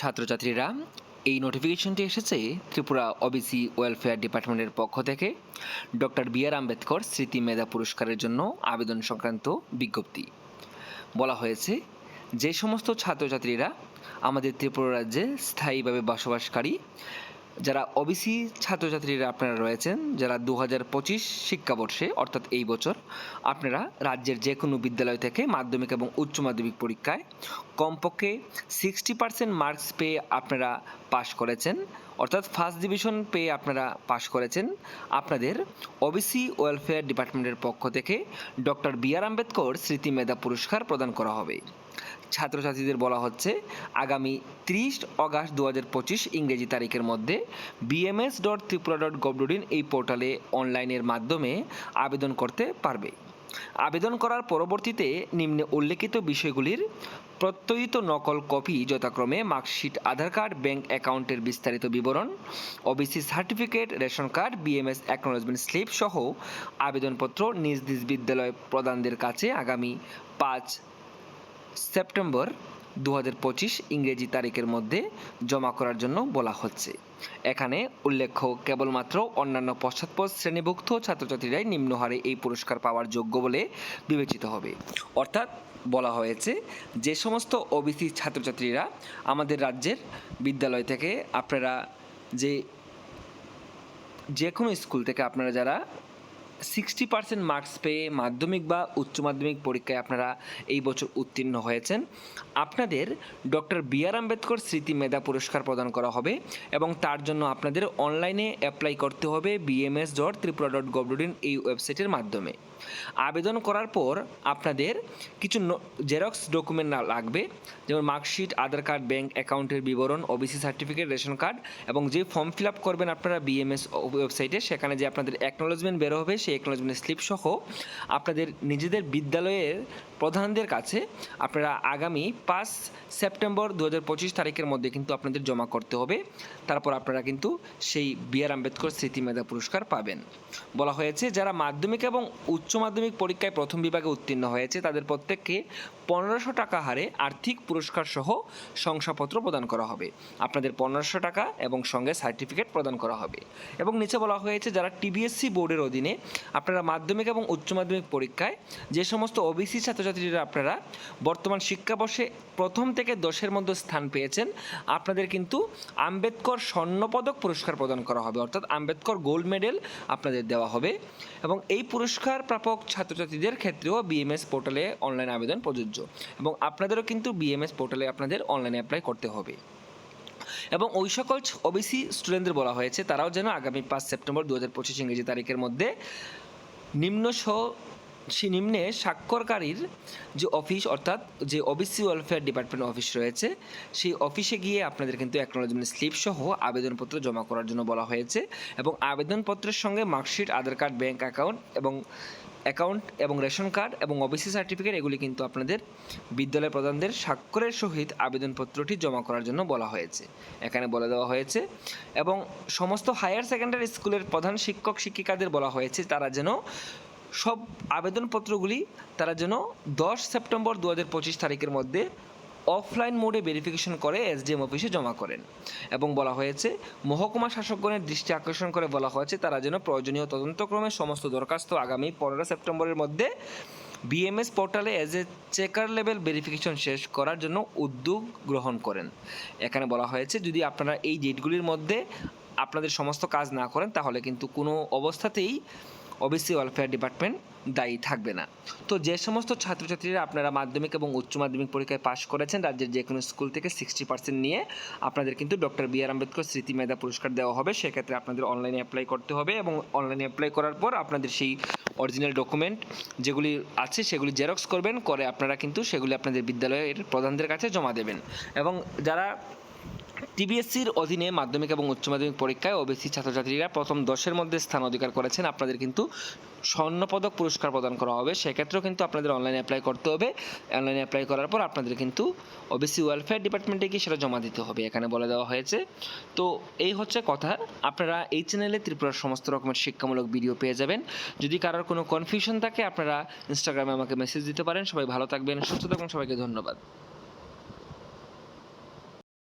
ছাত্রছাত্রীরা, এই নোটিফিকেশনটি এসেছে ত্রিপুরা ওবিসি ওয়েলফেয়ার ডিপার্টমেন্টের পক্ষ থেকে। ডক্টর বি আর আম্বেদকর স্মৃতি মেধা পুরস্কারের জন্য আবেদন সংক্রান্ত বিজ্ঞপ্তি। বলা হয়েছে, যে সমস্ত ছাত্রছাত্রীরা আমাদের ত্রিপুরা রাজ্যে স্থায়ীভাবে বসবাসকারী যারা ওবিসি ছাত্রছাত্রীরা আপনারা রয়েছেন, যারা দু হাজার পঁচিশ শিক্ষাবর্ষে, অর্থাৎ এই বছর, আপনারা রাজ্যের যে কোনো বিদ্যালয় থেকে মাধ্যমিক এবং উচ্চ মাধ্যমিক পরীক্ষায় কমপক্ষে সিক্সটি পার্সেন্ট মার্কস পেয়ে আপনারা পাশ করেছেন। অর্থাৎ ফার্স্ট ডিভিশন পেয়ে আপনারা পাশ করেছেন। আপনাদের ওবিসি ওয়েলফেয়ার ডিপার্টমেন্টের পক্ষ থেকে ডক্টর বি আর আম্বেদকর স্মৃতি মেধা পুরস্কার প্রদান করা হবে। ছাত্রছাত্রীদের বলা হচ্ছে আগামী ত্রিশ অগাস্ট দু হাজার পঁচিশ ইংরেজি তারিখের মধ্যে BMS dot Tripura dot gov এই পোর্টালে অনলাইনের মাধ্যমে আবেদন করতে পারবে। আবেদন করার পরবর্তীতে নিম্নে উল্লেখিত বিষয়গুলির প্রত্যয়িত নকল কপি যথাক্রমে মার্কশিট, আধার কার্ড, ব্যাংক অ্যাকাউন্টের বিস্তারিত বিবরণ OBC certificate, ration card BMS acknowledgement slip সহ আবেদনপত্র নিজ নিজ বিদ্যালয় প্রদানদের কাছে আগামী পাঁচ সেপ্টেম্বর দু হাজার পঁচিশ ইংরেজি তারিখের মধ্যে জমা করার জন্য বলা হচ্ছে। এখানে উল্লেখ্য, কেবলমাত্র অন্যান্য পশ্চাৎপদ শ্রেণীভুক্ত ছাত্রছাত্রীরাই নিম্ন হারে এই পুরস্কার পাওয়ার যোগ্য বলে বিবেচিত হবে। অর্থাৎ বলা হয়েছে, যে সমস্ত ওবিসি ছাত্রছাত্রীরা আমাদের রাজ্যের বিদ্যালয় থেকে আপনারা যে যে কোনো স্কুল থেকে আপনারা যারা সিক্সটি পার্সেন্ট মার্কস পেয়ে মাধ্যমিক বা উচ্চ মাধ্যমিক পরীক্ষায় আপনারা এই বছর উত্তীর্ণ হয়েছেন। আপনাদের ডক্টর বি আর আম্বেদকর স্মৃতি মেধা পুরস্কার প্রদান করা হবে এবং তার জন্য আপনাদের অনলাইনে অ্যাপ্লাই করতে হবে BMS dot Tripura dot gov in এই ওয়েবসাইটের মাধ্যমে। আবেদন করার পর আপনাদের কিছু জেরক্স ডকুমেন্ট লাগবে, যেমন মার্কশিট আধার কার্ড ব্যাংক অ্যাকাউন্টের বিবরণ ওবিসি সার্টিফিকেট রেশন কার্ড এবং যে ফর্ম ফিল আপ করবেন আপনারা বিএমএস ওয়েবসাইটে সেখানে যে আপনাদের অ্যাকনোলজমেন্ট বেরো হবে সেই অ্যাকনোলজমেন্ট স্লিপ সহ আপনাদের নিজেদের বিদ্যালয়ের প্রধানদের কাছে আপনারা আগামী পাঁচ সেপ্টেম্বর দু পঁচিশ তারিখের মধ্যে কিন্তু আপনাদের জমা করতে হবে। তারপর আপনারা কিন্তু সেই বি আর আম্বেদকর স্মৃতি মেধা পুরস্কার পাবেন। বলা হয়েছে, যারা মাধ্যমিক এবং উচ্চ মাধ্যমিক পরীক্ষায় প্রথম বিভাগে উত্তীর্ণ হয়েছে, তাদের প্রত্যেককে পনেরোশো টাকা হারে আর্থিক পুরস্কার সহ শংসাপত্র প্রদান করা হবে। আপনাদের পনেরোশো টাকা এবং সঙ্গে সার্টিফিকেট প্রদান করা হবে। এবং নিচে বলা হয়েছে, যারা টিবিএসসি বোর্ডের অধীনে আপনারা মাধ্যমিক এবং উচ্চ মাধ্যমিক পরীক্ষায় যে সমস্ত ওবিসি ছাত্রছাত্রীরা আপনারা বর্তমান শিক্ষাবর্ষে প্রথম থেকে দশের মধ্যে স্থান পেয়েছেন, আপনাদের কিন্তু আম্বেদকর স্বর্ণপদক পুরস্কার প্রদান করা হবে। অর্থাৎ আম্বেদকর গোল্ড মেডেল আপনাদের দেওয়া হবে। এবং এই পুরস্কার প্রাপক ছাত্রছাত্রীদের ক্ষেত্রেও বিএমএস পোর্টালে অনলাইন আবেদন প্রযোজ্য। এবং আপনাদেরও কিন্তু বিএমএস পোর্টালে আপনাদের অনলাইনে অ্যাপ্লাই করতে হবে। এবং ওই সকল ওবিসি স্টুডেন্টদের বলা হয়েছে, তারাও যেন আগামী পাঁচ সেপ্টেম্বর দু হাজার পঁচিশ ইংরেজি তারিখের মধ্যে নিম্ন সে নিম্নে স্বাক্ষরকারীর যে অফিস অর্থাৎ যে ওবিসি ওয়েলফেয়ার ডিপার্টমেন্ট অফিস রয়েছে, সেই অফিসে গিয়ে আপনাদের কিন্তু অ্যাকনোলজমেন্ট স্লিপ সহ আবেদনপত্র জমা করার জন্য বলা হয়েছে এবং আবেদনপত্রের সঙ্গে marksheet Aadhaar card bank account এবং অ্যাকাউন্ট এবং রেশন কার্ড এবং ওবিসি সার্টিফিকেট, এগুলি কিন্তু আপনাদের বিদ্যালয় প্রধানদের স্বাক্ষরের সহিত আবেদনপত্রটি জমা করার জন্য বলা হয়েছে। এখানে বলে দেওয়া হয়েছে, এবং সমস্ত হায়ার সেকেন্ডারি স্কুলের প্রধান শিক্ষক শিক্ষিকাদের বলা হয়েছে, তারা যেন সব আবেদনপত্রগুলি তারা যেন দশ সেপ্টেম্বর দু হাজার পঁচিশ তারিখের মধ্যে অফলাইন মোডে ভেরিফিকেশন করে এসডিএম অফিসে জমা করেন। এবং বলা হয়েছে, মহকুমা শাসকগণের দৃষ্টি আকর্ষণ করে বলা হয়েছে, তারা যেন প্রয়োজনীয় তদন্তক্রমে সমস্ত দরখাস্ত আগামী পনেরো সেপ্টেম্বরের মধ্যে বিএমএস পোর্টালে as a checker level verification শেষ করার জন্য উদ্যোগ গ্রহণ করেন। এখানে বলা হয়েছে, যদি আপনারা এই ডেটগুলির মধ্যে আপনাদের সমস্ত কাজ না করেন, তাহলে কিন্তু কোনো অবস্থাতেই ওবিসি ওয়েলফেয়ার ডিপার্টমেন্ট দায়ী থাকবে না। তো যে সমস্ত ছাত্রছাত্রীরা আপনারা মাধ্যমিক এবং উচ্চ মাধ্যমিক পরীক্ষায় পাশ করেছেন, রাজ্যের যে কোনো স্কুল থেকে সিক্সটি পার্সেন্ট নিয়ে আপনাদের কিন্তু ডক্টর বি আর আম্বেদকর স্মৃতি মেধা পুরস্কার দেওয়া হবে। সেক্ষেত্রে আপনাদের অনলাইনে অ্যাপ্লাই করতে হবে এবং অনলাইনে অ্যাপ্লাই করার পর আপনাদের সেই অরিজিনাল ডকুমেন্ট যেগুলি আছে সেগুলি জেরক্স করবেন, করে আপনারা কিন্তু সেগুলি আপনাদের বিদ্যালয়ের প্রধানদের কাছে জমা দেবেন। এবং যারা টিবিএসসির অধীনে মাধ্যমিক এবং উচ্চ মাধ্যমিক পরীক্ষায় ওবিসি ছাত্রছাত্রীরা প্রথম দশের মধ্যে স্থান অধিকার করেছেন। আপনাদের কিন্তু স্বর্ণপদক পুরস্কার প্রদান করা হবে। সেক্ষেত্রেও কিন্তু আপনাদের অনলাইনে অ্যাপ্লাই করতে হবে। অনলাইনে অ্যাপ্লাই করার পর আপনাদের কিন্তু ওবিসি ওয়েলফেয়ার ডিপার্টমেন্টে গিয়ে সেটা জমা দিতে হবে, এখানে বলে দেওয়া হয়েছে। তো এই হচ্ছে কথা। আপনারা এই চ্যানেলে ত্রিপুরার সমস্ত রকমের শিক্ষামূলক ভিডিও পেয়ে যাবেন। যদি কারোর কোনো কনফিউশন থাকে, আপনারা ইনস্টাগ্রামে আমাকে মেসেজ দিতে পারেন। সবাই ভালো থাকবেন, সুস্থ থাকবেন সবাইকে ধন্যবাদ।